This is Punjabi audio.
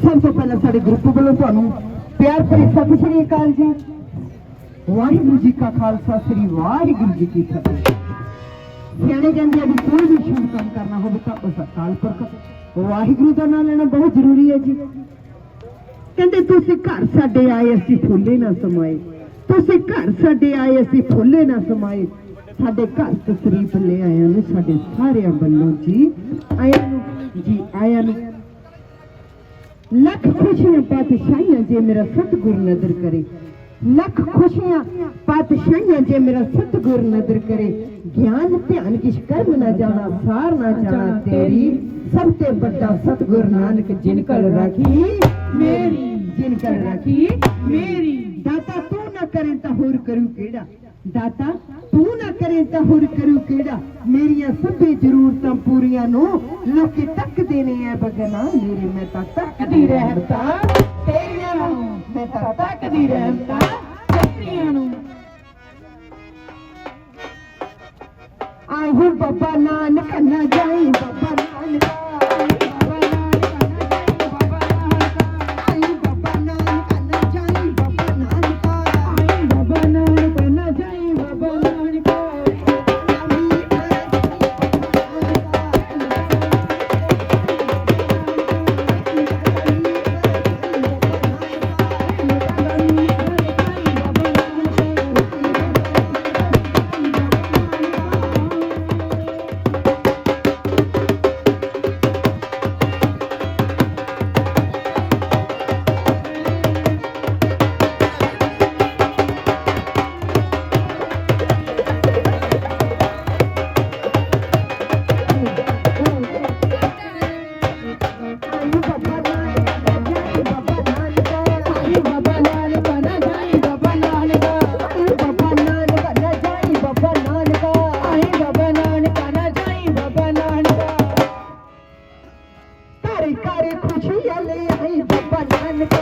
ਸਭ ਤੋਂ ਪਹਿਲਾਂ ਸਾਡੇ ਗਰੁੱਪ ਵੱਲੋਂ ਤੁਹਾਨੂੰ ਪਿਆਰ ਭਰੀ ਸਤਿ ਸ਼੍ਰੀ ਅਕਾਲ ਜੀ। ਵਾਹਿਗੁਰੂ ਜੀ ਕਾ ਖਾਲਸਾ, ਸ੍ਰੀ ਵਾਹਿਗੁਰੂ ਜੀ ਕੀ ਫਤਿਹ। ਸਿਆਣੇ ਕਹਿੰਦੇ ਆ ਵੀ ਕੋਈ ਵੀ ਸ਼ੁਭ ਕੰਮ ਕਰਨਾ ਹੋਵੇ ਤਾਂ ਉਸ ਅਕਾਲ ਪੁਰਖ ਵਾਹਿਗੁਰੂ ਦਾ ਨਾਮ ਲੈਣਾ ਬਹੁਤ ਜ਼ਰੂਰੀ ਹੈ ਜੀ। ਕਹਿੰਦੇ, ਤੁਸੀਂ ਘਰ ਸਾਡੇ ਆਏ, ਅਸੀਂ ਫੁੱਲੇ ਨਾ ਸਮਾਏ। ਤੁਸੀਂ ਘਰ ਸਾਡੇ ਆਏ, ਅਸੀਂ ਫੁੱਲੇ ਨਾ ਸਮਾਏ। ਸਾਡੇ ਘਰ ਤਸਰੀਫ ਲੈ ਆਇਆ ਨੂੰ, ਸਾਡੇ ਸਾਰਿਆਂ ਵੱਲੋਂ ਜੀ, ਆਇਆਂ ਨੂੰ, ਜੀ ਆਇਆਂ ਨੂੰ लख खुशियां पातशाहियां जे मेरा सतगुरु नज़र करे। लख खुशियां पातशाहियां जे मेरा सतगुरु नज़र करे। ज्ञान ध्यान किश कर्म न जाना सार न जाना तेरी। सब ते बड़ा सतगुरु नानक जिन कर राखी मेरी। जिन कर राखी। मेरी। दाता तू न करे ता होर करू केड़ा? दाता ਕਰੇ ਤਾਂ ਹੋਰ ਕਰੂ ਕਿਹੜਾ? ਮੇਰੀਆਂ ਸਭੇ ਜ਼ਰੂਰਤਾਂ ਪੂਰੀਆਂ ਨੂੰ ਲੋਕੀ ਤੱਕਦੇ ਨੇ ਐ ਬਗਨਾ। ਮੇਰੇ ਮੈਂ ਤਾਂ ਤੱਕਦੀ ਰਹਿਤਾ ਤੇਰੀਆਂ ਨੂੰ ਮੈਂ ਤਾਂ ਤੱਕਦੀ ਰਹਿਤਾ ਤੇਰੀਆਂ ਨੂੰ। ਆਹੂ ਬਾਬਾ ਨਾਨਕ ਨਾ ਜਾਈ, ਬਾਬਾ ਨਾਨਕ। ਲੈ ਆਈ ਬਾਬਾ ਨਾਨਕ।